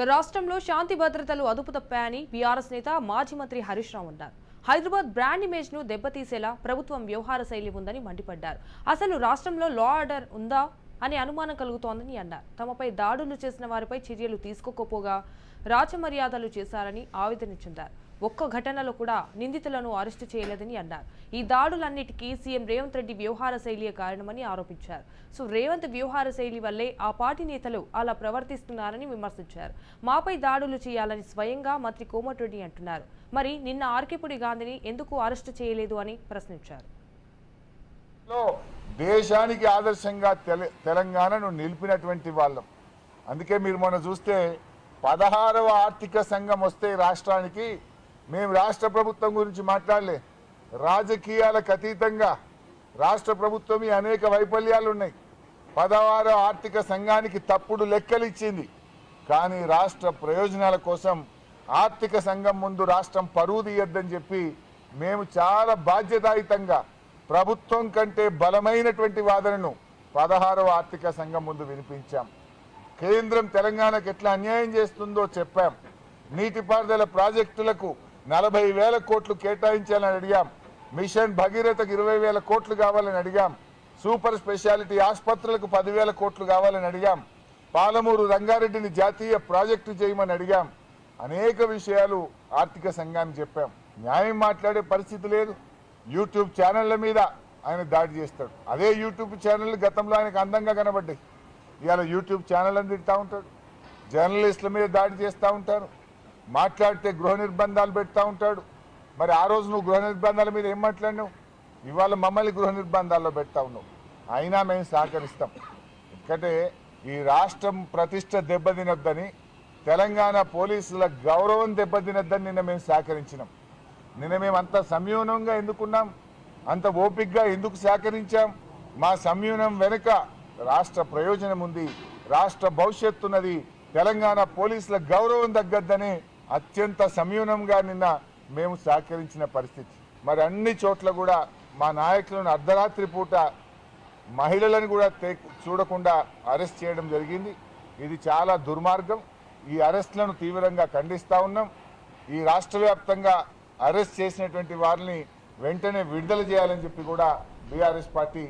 రాష్ట్రంలో శాంతి భద్రతలు అదుపు తప్పాయని బీఆర్ఎస్ నేత మాజీ మంత్రి హరీష్ రావు అన్నారు. హైదరాబాద్ బ్రాండ్ ఇమేజ్ను దెబ్బతీసేలా ప్రభుత్వం వ్యవహార శైలి ఉందని మండిపడ్డారు. అసలు రాష్ట్రంలో లా ఆర్డర్ ఉందా అనే అనుమానం కలుగుతోందని అన్నారు. తమపై దాడులు చేసిన వారిపై చర్యలు తీసుకోకపోగా రాచమర్యాదలు చేశారని ఆవేదన చెందారు. ఒక్క ఘటనలో కూడా నిందితులను అరెస్టు చేయలేదని అన్నారు. ఈ దాడులన్నిటికీ సీఎం రేవంత్ రెడ్డి వ్యవహార శైలియే కారణమని ఆరోపించారు. సో రేవంత్ వ్యవహార శైలి వల్లే ఆ పార్టీ నేతలు అలా ప్రవర్తిస్తున్నారని విమర్శించారు. మాపై దాడులు చేయాలని స్వయంగా మంత్రి కోమటిరెడ్డి అంటున్నారు. మరి నిన్న ఆర్కేపుడి గాంధీని ఎందుకు అరెస్టు చేయలేదు అని ప్రశ్నించారు. లో దేశానికి ఆదర్శంగా తెల తెలంగాణను నిలిపినటువంటి వాళ్ళం. అందుకే మీరు మొన్న చూస్తే పదహారవ ఆర్థిక సంఘం వస్తే రాష్ట్రానికి మేము రాష్ట్ర ప్రభుత్వం గురించి మాట్లాడలే. రాజకీయాలకు అతీతంగా రాష్ట్ర ప్రభుత్వం అనేక వైఫల్యాలు ఉన్నాయి పదహారవ ఆర్థిక సంఘానికి తప్పుడు లెక్కలు ఇచ్చింది కానీ రాష్ట్ర ప్రయోజనాల కోసం ఆర్థిక సంఘం ముందు రాష్ట్రం పరువు తీయద్దని చెప్పి మేము చాలా బాధ్యతాయుతంగా ప్రభుత్వం కంటే బలమైనటువంటి వాదనను పదహారవ ఆర్థిక సంఘం ముందు వినిపించాం. కేంద్రం తెలంగాణకు ఎట్లా అన్యాయం చేస్తుందో చెప్పాం. నీటిపారుదల ప్రాజెక్టులకు నలభై వేల కోట్లు కేటాయించాలని అడిగాం. మిషన్ భగీరథకు ఇరవై వేల కోట్లు కావాలని అడిగాం. సూపర్ స్పెషాలిటీ ఆసుపత్రులకు పదివేల కోట్లు కావాలని అడిగాం. పాలమూరు రంగారెడ్డిని జాతీయ ప్రాజెక్టు చేయమని అడిగాం. అనేక విషయాలు ఆర్థిక సంఘానికి చెప్పాం. న్యాయం మాట్లాడే పరిస్థితి లేదు. యూట్యూబ్ ఛానళ్ళ మీద ఆయన దాడి చేస్తాడు. అదే యూట్యూబ్ ఛానల్ గతంలో ఆయనకు అందంగా కనబడ్డాయి. ఇవాళ యూట్యూబ్ ఛానల్ అని తింటా ఉంటాడు. జర్నలిస్టుల మీద దాడి చేస్తూ ఉంటారు. మాట్లాడితే గృహ నిర్బంధాలు పెడతా ఉంటాడు. మరి ఆ రోజు నువ్వు గృహ నిర్బంధాల మీద ఏం మాట్లాడినావు? ఇవాళ మమ్మల్ని గృహ నిర్బంధాల్లో పెడతా ఉన్నావు. అయినా మేము సహకరిస్తాం. ఎందుకంటే ఈ రాష్ట్రం ప్రతిష్ట దెబ్బతినొద్దని తెలంగాణ పోలీసుల గౌరవం దెబ్బతినొద్దని నిన్న మేము సహకరించినాం. నిన్న మేము అంత సంయూనంగా ఎందుకున్నాం? అంత ఓపిక్గా ఎందుకు సహకరించాం? మా సంయూనం వెనుక రాష్ట్ర ప్రయోజనం ఉంది. రాష్ట్ర భవిష్యత్తు ఉన్నది తెలంగాణ పోలీసుల గౌరవం తగ్గద్దని అత్యంత సంయూనంగా నిన్న మేము సహకరించిన పరిస్థితి. మరి అన్ని చోట్ల కూడా మా నాయకులను అర్ధరాత్రి పూట మహిళలను కూడా చూడకుండా అరెస్ట్ చేయడం జరిగింది. ఇది చాలా దుర్మార్గం. ఈ అరెస్టులను తీవ్రంగా ఖండిస్తూ ఉన్నాం. ఈ రాష్ట్ర వ్యాప్తంగా అరెస్ట్ చేసినటువంటి వారిని వెంటనే విడుదల చేయాలని చెప్పి కూడా బీఆర్ఎస్ పార్టీ